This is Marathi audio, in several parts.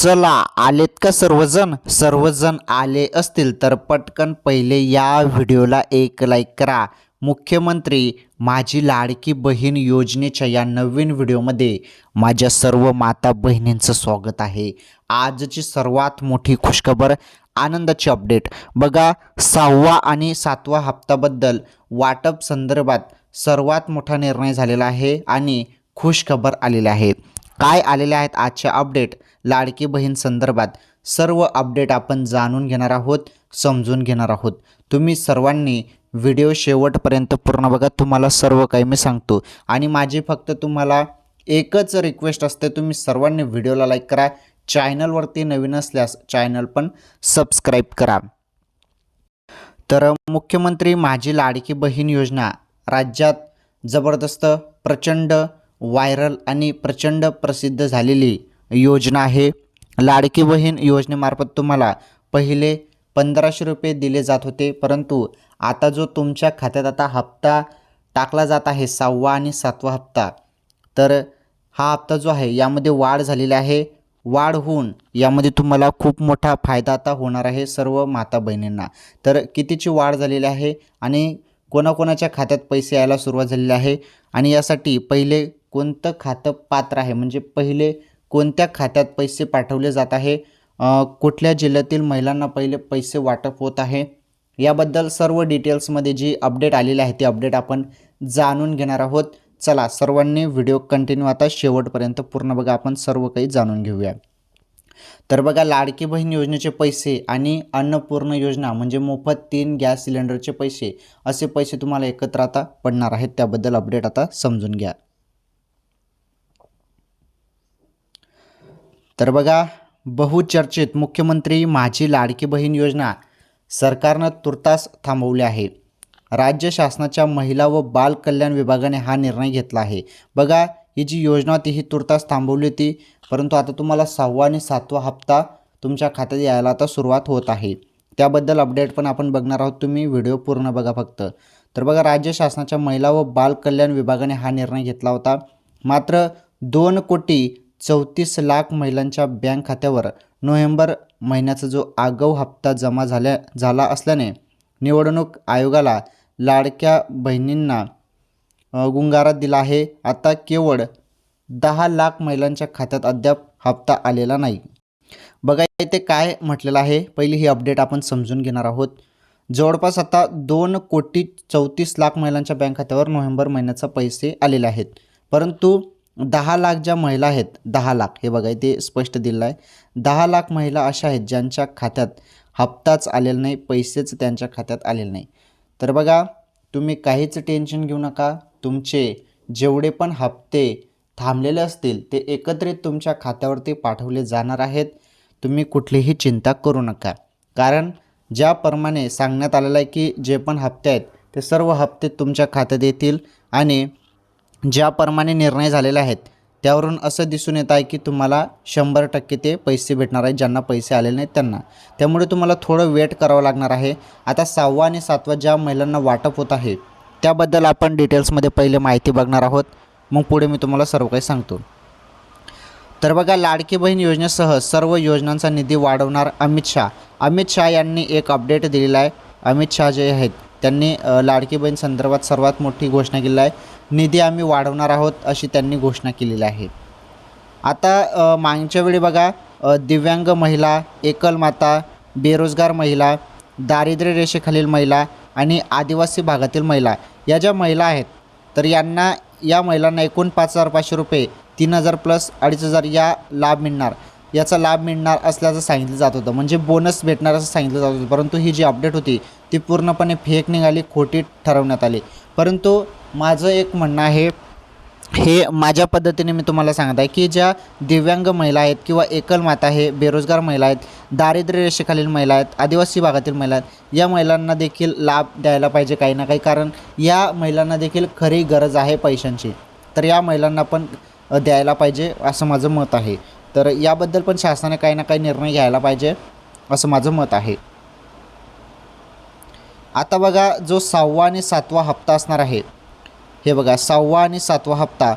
चला आलेत का सर्वजण? सर्वजण आले असतील तर पटकन पहिले या व्हिडिओला एक लाईक करा. मुख्यमंत्री माझी लाडकी बहीण योजनेच्या या नवीन व्हिडिओमध्ये माझ्या सर्व माता बहिणींचं स्वागत आहे. आजची सर्वात मोठी खुशखबर आनंदाची अपडेट बघा सहावा आणि सातवा हप्त्याबद्दल वाटप संदर्भात सर्वात मोठा निर्णय झालेला आहे आणि खुशखबर आलेली आहे. काय आलेले आहेत आजचे अपडेट लाडकी बहीण संदर्भात सर्व अपडेट आपण जाणून घेणार आहोत समजून घेणार आहोत. तुम्ही सर्वांनी व्हिडिओ शेवटपर्यंत पूर्ण बघा. तुम्हाला सर्व काही मी सांगतो. आणि माझी फक्त तुम्हाला एकच रिक्वेस्ट असते. तुम्ही सर्वांनी व्हिडिओला लाईक करा. चॅनलवरती नवीन असल्यास चॅनल पण सबस्क्राईब करा. तर मुख्यमंत्री माझी लाडकी बहीण योजना राज्यात जबरदस्त प्रचंड व्हायरल आणि प्रचंड प्रसिद्ध झालेली योजना आहे. लाडकी बहीण योजनेमार्फत तुम्हाला पहिले पंधराशे रुपये दिले जात होते परंतु आता जो तुमच्या खात्यात आता हप्ता टाकला जात आहे सहावा आणि सातवा हप्ता तर हा हप्ता जो आहे यामध्ये वाढ झालेली आहे. वाढ होऊन यामध्ये तुम्हाला खूप मोठा फायदा आता होणार आहे सर्व माता बहिणींना. तर कितीची वाढ झालेली आहे आणि कोणाकोणाच्या खात्यात पैसे यायला सुरुवात झालेली आहे? आणि यासाठी पहिले कोणतं खातं पात्र आहे? म्हणजे पहिले कोणत्या खात्यात पैसे पाठवले जात आहे? कुठल्या जिल्ह्यातील महिलांना पहिले पैसे वाटप होत आहे? याबद्दल सर्व डिटेल्समध्ये जी अपडेट आलेली आहे ती अपडेट आपण जाणून घेणार आहोत. चला सर्वांनी व्हिडिओ कंटिन्यू आता शेवटपर्यंत पूर्ण बघा आपण सर्व काही जाणून घेऊया. तर बघा लाडकी बहीण योजनेचे पैसे आणि अन्नपूर्ण योजना म्हणजे मोफत तीन गॅस सिलेंडरचे पैसे असे पैसे तुम्हाला एकत्र आता पडणार आहेत. त्याबद्दल अपडेट आता समजून घ्या. तर बघा बहुचर्चित मुख्यमंत्री माझी लाडकी बहीण योजना सरकारनं तुर्तास थांबवली आहे. राज्य शासनाच्या महिला व बाल कल्याण विभागाने हा निर्णय घेतला आहे. बघा ही जी योजना होती ही तुर्तास थांबवली होती. परंतु आता तुम्हाला सहावा आणि सातवा हप्ता तुमच्या खात्यात यायला आता सुरुवात होत आहे. त्याबद्दल अपडेट पण आपण बघणार आहोत. तुम्ही व्हिडिओ पूर्ण बघा फक्त. तर बघा राज्य शासनाच्या महिला व बाल कल्याण विभागाने हा निर्णय घेतला होता. मात्र दोन कोटी चौतीस लाख महिलांच्या बँक खात्यावर नोव्हेंबर महिन्याचा जो आगाऊ हप्ता जमा झाल्या झाला असल्याने निवडणूक आयोगाला लाडक्या बहिणींना गुंगारा दिला आहे. आता केवळ दहा लाख महिलांच्या खात्यात अद्याप हप्ता आलेला नाही. बघा इथे काय म्हटलेलं आहे. पहिली ही अपडेट आपण समजून घेणार आहोत. जवळपास आता दोन कोटी चौतीस लाख महिलांच्या बँक खात्यावर नोव्हेंबर महिन्याचा पैसे आलेले आहेत. परंतु दहा लाख ज्या महिला आहेत दहा लाख हे बघा इथे स्पष्ट दिलं आहे. दहा लाख महिला अशा आहेत ज्यांच्या खात्यात हप्ताच आलेला नाही पैसेच त्यांच्या खात्यात आलेले नाही. तर बघा तुम्ही काहीच टेन्शन घेऊ नका. तुमचे जेवढे पण हप्ते थांबलेले असतील ते एकत्रित तुमच्या खात्यावरती पाठवले जाणार आहेत. तुम्ही कुठलीही चिंता करू नका. कारण ज्याप्रमाणे सांगण्यात आलेलं आहे की जे पण हप्ते आहेत ते सर्व हप्ते तुमच्या खात्यात येतील आणि ज्याप्रमाणे निर्णय झालेले आहेत त्यावरून असं दिसून येत आहे की तुम्हाला शंभर टक्के ते पैसे भेटणार आहेत ज्यांना पैसे आलेले नाहीत त्यांना. त्यामुळे तुम्हाला थोडं वेट करावं लागणार आहे. आता सहावा आणि सातवा ज्या महिलांना वाटप होत आहे त्याबद्दल आपण डिटेल्समध्ये पहिले माहिती बघणार आहोत. मग पुढे मी तुम्हाला सर्व काही सांगतो. तर बघा लाडकी बहीण योजनेसह सर्व योजनांचा निधी वाढवणार अमित शहा. अमित शहा यांनी एक अपडेट दिलेला आहे. अमित शहा जे आहेत त्यांनी लाडकी बहीण संदर्भात सर्वात मोठी घोषणा केली आहे. निधी आम्ही वाढवणार आहोत अशी त्यांनी घोषणा केलेली आहे. आता मागच्या वेळी बघा दिव्यांग महिला एकल माता बेरोजगार महिला दारिद्र्य रेषेखालील महिला आणि आदिवासी भागातील महिला या ज्या महिला आहेत तर यांना या महिलांना एकूण पाच हजार पाचशे रुपये तीन हजार प्लस अडीच हजार या लाभ मिळणार. याचा लाभ मिळणार असल्याचं सांगितलं जात होतं. म्हणजे बोनस भेटणार असं सांगितलं जात होतं. परंतु ही जी अपडेट होती ती पूर्णपणे फेक निघाली खोटी ठरवण्यात आली. परंतु माझं एक म्हणणं आहे हे माझ्या पद्धतीने मी तुम्हाला सांगत आहे की ज्या दिव्यांग महिला आहेत किंवा एकल माता आहे बेरोजगार महिला आहेत दारिद्र्य रेषेखालील महिला आहेत आदिवासी भागातील महिला आहेत या महिलांना देखील लाभ द्यायला पाहिजे काही ना काही. कारण या महिलांना देखील खरी गरज आहे पैशांची. तर या महिलांना पण द्यायला पाहिजे असं माझं मत आहे. तर याबद्दल पण शासनाने काही ना काही निर्णय घ्यायला पाहिजे असं माझं मत आहे. आता बघा जो सहावा आणि सातवा हप्ता असणार आहे हे बघा सहावा आणि सातवा हप्ता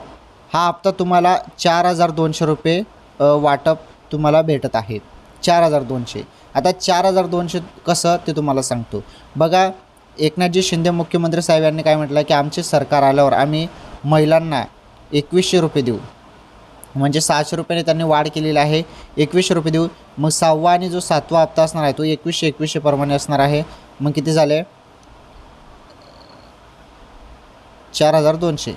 हा हप्ता तुम्हाला चार हजार दोनशे रुपये वाटप तुम्हाला भेटत आहे. चार हजार दोनशे. आता चार हजार दोनशे कसं ते तुम्हाला सांगतो. बघा एकनाथजी शिंदे मुख्यमंत्री साहेब यांनी काय म्हटलं की आमचे सरकार आल्यावर आम्ही महिलांना एकवीसशे रुपये देऊ. म्हणजे सहाशे रुपयाने त्यांनी वाढ केलेली आहे. एकवीसशे रुपये देऊ. मग सहावा आणि जो सातवा हप्ता असणार आहे तो एकवीसशे एकवीसशे प्रमाणे असणार आहे. मग किती झाले? चार हजार दोनशे.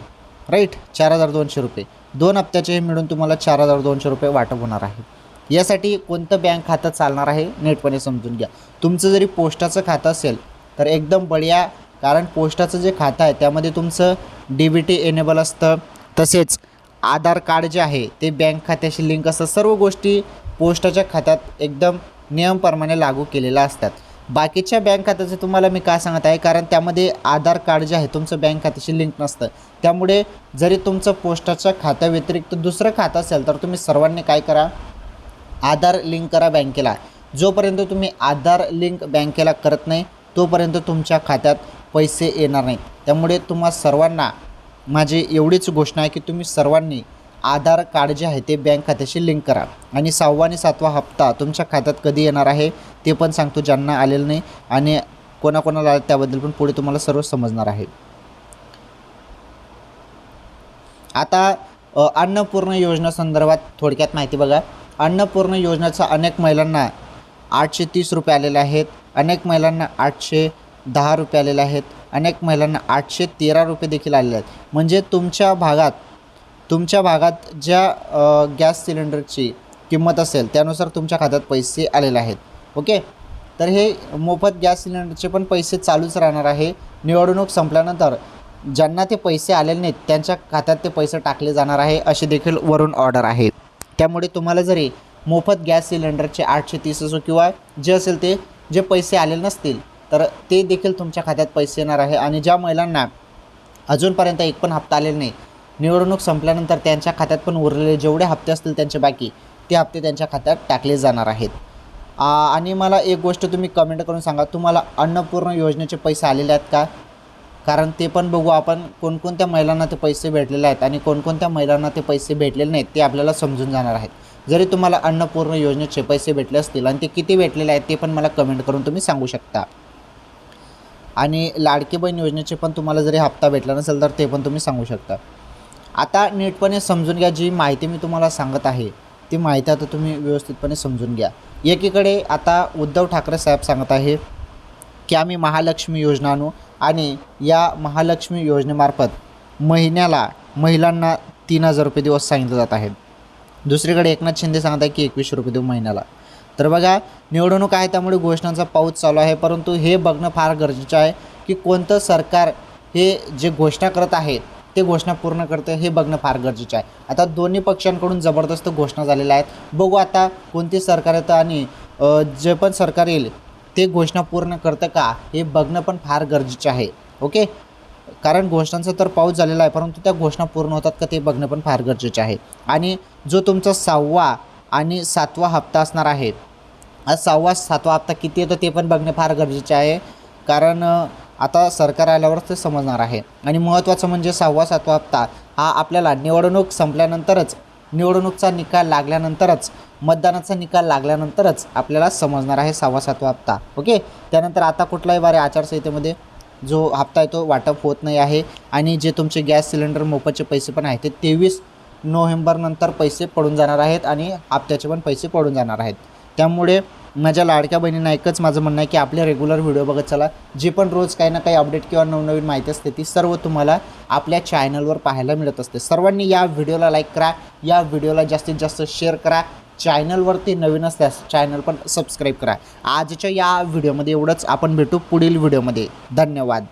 राईट चार हजार दोनशे रुपये. दोन हप्त्याचे मिळून तुम्हाला चार हजार दोनशे रुपये वाटप होणार आहे. यासाठी कोणतं बँक खातं चालणार आहे नेटपणे समजून घ्या. तुमचं जरी पोस्टाचं खातं असेल तर एकदम बढिया कारण पोस्टाचं जे खातं आहे त्यामध्ये तुमचं डी बी टी एनेबल असतं. तसेच आधार कार्ड जे आहे ते बँक खात्याशी लिंक असतं सर्व गोष्टी पोस्टाच्या खात्यात एकदम नियमप्रमाणे लागू केलेल्या असतात. बाकीच्या बँक खात्याचं तुम्हाला मी काय सांगत आहे कारण त्यामध्ये आधार कार्ड जे आहे तुमचं बँक खात्याशी लिंक नसतं. त्यामुळे जरी तुमचं पोस्टाच्या खात्याव्यतिरिक्त दुसरं खातं असेल तर तुम्ही सर्वांनी काय करा आधार लिंक करा बँकेला. जोपर्यंत तुम्ही आधार लिंक बँकेला करत नाही तोपर्यंत तुमच्या खात्यात पैसे येणार नाहीत त्यामुळे तुम्हा सर्वांना माझी एवढीच घोषणा आहे की तुम्ही सर्वांनी आधार कार्ड जे आहे ते बँक खात्याशी लिंक करा. आणि सहावा आणि सातवा हप्ता तुमच्या खात्यात कधी येणार आहे ते पण सांगतो ज्यांना आलेलं नाही आणि कोणाकोणाला आलं त्याबद्दल पण पुढे तुम्हाला सर्व समजणार आहे. आता अन्नपूर्ण अन्नपूर्ण योजनेसंदर्भात थोडक्यात माहिती बघा. अन्नपूर्ण योजनेचा अनेक महिलांना आठशे तीस रुपये आलेले आहेत. अनेक महिलांना आठशे दहा रुपये आलेले आहेत. अनेक महिलांना आठशे तेरा रुपये देखील आलेले आहेत. म्हणजे तुमच्या भागात तुमच्या भागात ज्या गॅस सिलेंडरची किंमत असेल त्यानुसार तुमच्या खात्यात पैसे आलेले आहेत. ओके? तर हे मोफत गॅस सिलेंडरचे पण पैसे चालूच राहणार आहे. निवडणूक संपल्यानंतर ज्यांना ते पैसे आलेले नाहीत त्यांच्या खात्यात ते पैसे टाकले जाणार आहे अशी देखील वरून ऑर्डर आहे. त्यामुळे तुम्हाला जरी मोफत गॅस सिलेंडरचे आठशे तीस असो किंवा जे असेल ते जे पैसे आलेले नसतील तर ते देखील तुमच्या खात्यात पैसे येणार आहे आणि ज्या महिलांना अजूनपर्यंत एक पण हप्ता आलेला नाही निवडणूक संपल्यानंतर त्यांच्या खात्यात पण उरलेले जेवढे हप्ते असतील त्यांचे बाकी ते हप्ते त्यांच्या खात्यात टाकले जाणार आहेत. आणि मला एक गोष्ट तुम्ही कमेंट करून सांगा तुम्हाला अन्नपूर्ण योजनेचे पैसे आलेले आहेत का? कारण ते पण बघू आपण कोणकोणत्या महिलांना ते पैसे भेटलेले आहेत आणि कोणकोणत्या महिलांना ते पैसे भेटलेले नाहीत ते आपल्याला समजून जाणार आहेत. जरी तुम्हाला अन्नपूर्ण योजनेचे पैसे भेटले असतील आणि ते किती भेटलेले आहेत ते पण मला कमेंट करून तुम्ही सांगू शकता. आणि लाडकी बहीण योजनेचे पण तुम्हाला जरी हप्ता भेटला नसेल तर ते पण तुम्ही सांगू शकता. आता नीटपणे समजून घ्या जी माहिती मी तुम्हाला सांगत आहे ती माहिती आता तुम्ही व्यवस्थितपणे समजून घ्या. एकीकडे आता उद्धव ठाकरे साहेब सांगत आहे की आम्ही महालक्ष्मी योजना आणू आणि या महालक्ष्मी योजनेमार्फत महिन्याला महिलांना तीन हजार रुपये दिवस सांगितलं जात आहे दुसरीकडे एकनाथ शिंदे सांगत आहे की एकवीसशे रुपये देऊ महिन्याला. तर बघा निवडणूक आहे त्यामुळे घोषणांचा पाऊस चालू आहे. परंतु हे बघणं फार गरजेचं आहे की कोणतं सरकार हे जे घोषणा करत आहे ते घोषणा पूर्ण करतं हे बघणं फार गरजेचं आहे. आता दोन्ही पक्षांकडून जबरदस्त घोषणा झालेल्या आहेत. बघू आता कोणती सरकार येतं आणि जे पण सरकार येईल ते घोषणा पूर्ण करतं का हे बघणं पण फार गरजेचं आहे. ओके? कारण घोषणांचा तर पाऊस झालेला आहे परंतु त्या घोषणा पूर्ण होतात का ते बघणं पण फार गरजेचं आहे. आणि जो तुमचा सहावा आणि सातवा हप्ता असणार आहे. आज सहावा सातवा हप्ता किती येतो ते पण बघणे फार गरजेचे आहे. कारण आता सरकार आल्यावरच ते समजणार आहे. आणि महत्त्वाचं म्हणजे सहावा सातवा हप्ता हा आपल्याला निवडणूक संपल्यानंतरच निवडणूकचा निकाल लागल्यानंतरच मतदानाचा निकाल लागल्यानंतरच आपल्याला समजणार आहे सहावा सातवा हप्ता. ओके? त्यानंतर आता कुठलाही बारे आचारसंहितेमध्ये जो हप्ता आहे तो वाटप होत नाही आहे. आणि जे तुमचे गॅस सिलेंडर मोफतचे पैसे पण आहेत ते तेवीस नोव्हेंबरनंतर पैसे पडून जाणार आहेत आणि हप्त्याचे पण पैसे पडून जाणार आहेत. त्यामुळे माझ्या लाडक्या बहिणींना एकच माझं म्हणणं आहे की आपले रेग्युलर व्हिडिओ बघत चला. जे पण रोज काही ना काही अपडेट किंवा नवनवीन माहिती असते ती सर्व तुम्हाला आपल्या चॅनलवर पाहायला मिळत असते. सर्वांनी या व्हिडिओला लाईक करा. या व्हिडिओला जास्तीत जास्त शेअर करा. चॅनलवरती नवीन असल्यास चॅनल पण सबस्क्राईब करा. आजच्या या व्हिडिओमध्ये एवढंच. आपण भेटू पुढील व्हिडिओमध्ये धन्यवाद.